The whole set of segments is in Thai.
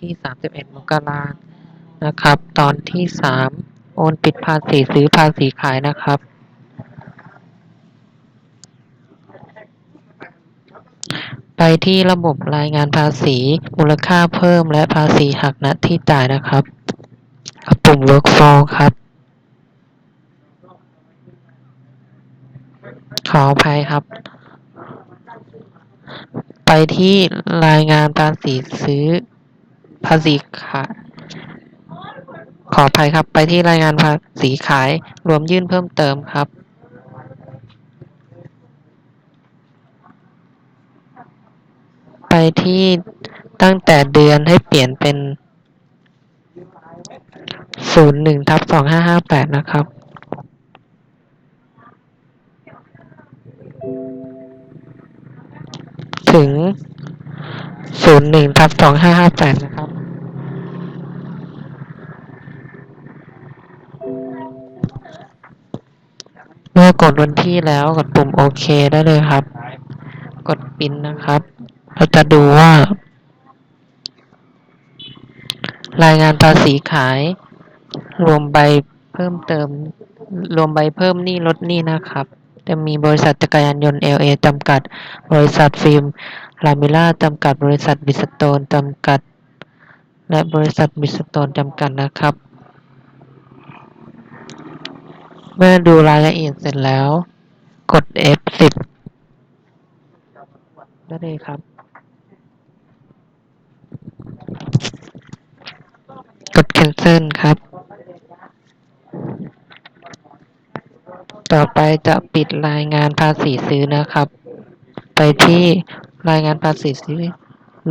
ที่ 31 มกราคมนะครับ ตอนที่ 3 โอนปิดภาษีซื้อภาษีขายนะครับ ไปที่ระบบรายงานภาษีมูลค่าเพิ่มและภาษีหักณที่จ่ายนะครับปุ่ม workflow ครับ ขออภัยครับ ไปที่รายงานภาษีซื้อ ภาษีขายขออภัยครับ ไปที่รายงานภาษีขายรวมยื่นเพิ่มเติมครับ ไปที่ตั้งแต่เดือนให้เปลี่ยนเป็นศูนย์หนึ่งทับสองห้าห้าแปดนะครับ ถึงศูนย์หนึ่งทับสองห้าห้าแปดนะครับ กดวันที่แล้วกดปุ่มโอเคได้เลยครับ กดปิ้นนะครับ เราจะดูว่า รายงานภาษีขาย รวมใบเพิ่มเติม รวมใบเพิ่มหนี้ลดหนี้นะครับ จะมีบริษัทจักรยานยนต์ LA จำกัด บริษัทฟิล์มลามิล่าจำกัด บริษัทบิสโตนจำกัด และบริษัทบิสโตนจำกัดนะครับ เมื่อดูรายละเอียดเสร็จแล้ว กด F10 ได้เลยครับ กด cancel ครับ ต่อไปจะปิดรายงานภาษีซื้อนะครับ ไปที่รายงานภาษีซื้อ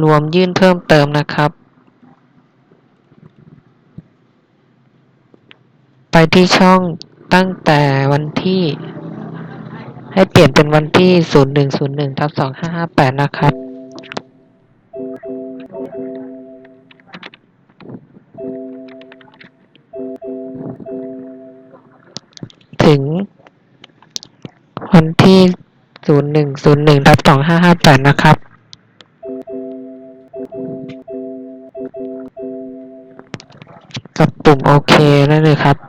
รวมยื่นเพิ่มเติมนะครับไปที่ช่อง ตั้งแต่วันที่ ให้เปลี่ยนเป็นวันที่ 0101ทับ2558 นะครับ ถึง วันที่ 0101ทับ2558 นะครับกดปุ่มโอเคได้เลยครับ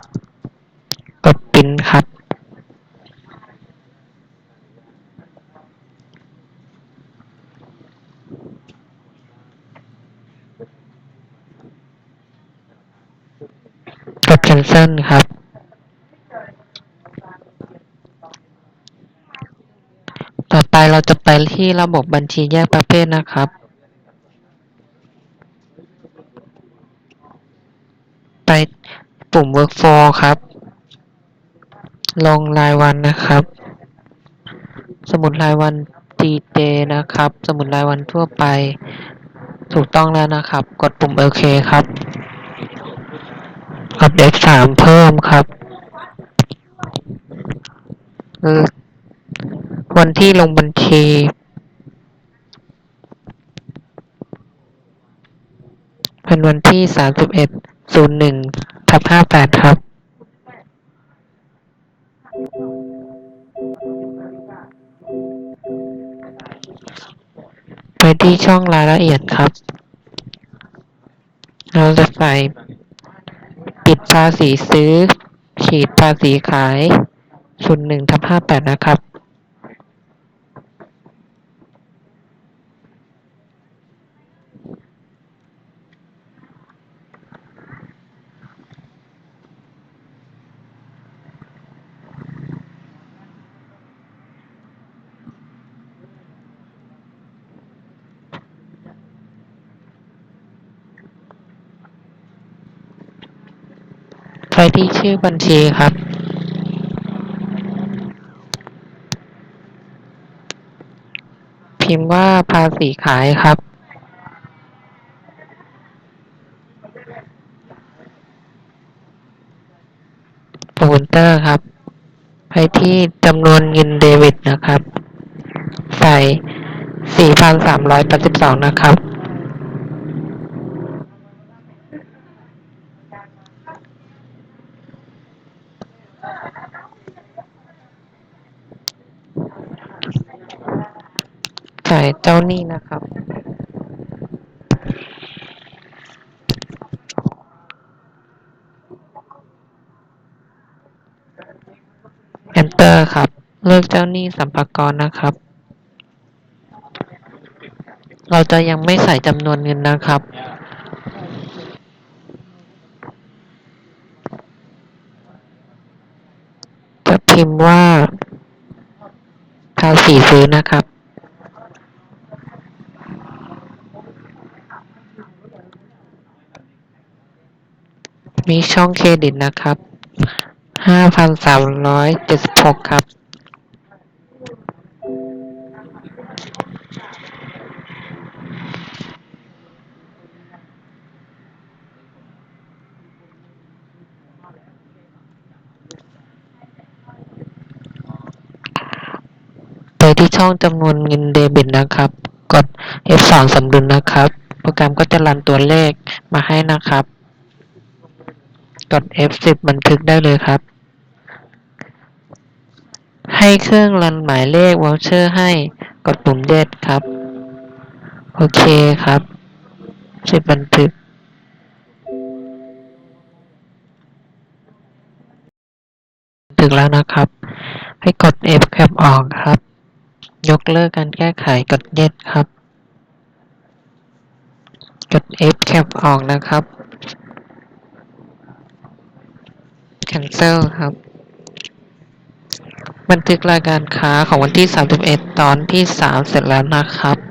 ดปริ้นครับกด cancel ครับ ต่อไปเราจะไปที่ระบบบัญชีแยกประเภทนะครับไปปุ่ม workflow ครับ ลงรายวันนะครับ สมุดรายวัน D-Day นะครับ สมุดรายวันทั่วไป ถูกต้องแล้วนะครับ กดปุ่มโอเคครับกด F3 เพิ่มครับ วันที่ลงบัญชีเป็นวันที่3101ทับ58ครับ ที่ช่องรายละเอียดครับ เราจะใส่ปิดภาษีซื้อ ขีดภาษีขายศูนย์หนึ่งทับห้าแปดนะครับ ไปที่ชื่อบัญชีครับพิมพ์ว่าภาษีขายครับปุ่ม enter ครับ ไปที่จำนวนเงินเดบิตนะครับ ใส่ 4,382 นะครับ ขายเจ้าหนี้นะครับ Enter ครับ เลือกเจ้าหนี้สัมภากรนะครับ เราจะยังไม่ใส่จำนวนเงินนะครับจะพิมพ์ว่าภาษีซื้อนะครับ มีช่องเครดิตนะครับ ห้าพันสามร้อยเจ็ดสิบหกครับ ไปที่ช่องจำนวนเงินเดบิตนะครับ กด F2 สมดุลนะครับ โปรแกรมก็จะรันตัวเลขมาให้นะครับ กด F10 บันทึกได้เลยครับ ให้เครื่องรันหมายเลข voucher ให้กดปุ่ม Yes ครับ โอเคครับเสร็จบันทึกบันทึกแล้วนะครับ ให้กด F แคปออกครับ ยกเลิกการแก้ไขกด Yes ครับ กด F แคปออกนะครับ cancel ครับ บันทึกรายการค้าของวันที่ 31 ตอนที่ 3 เสร็จแล้วนะครับ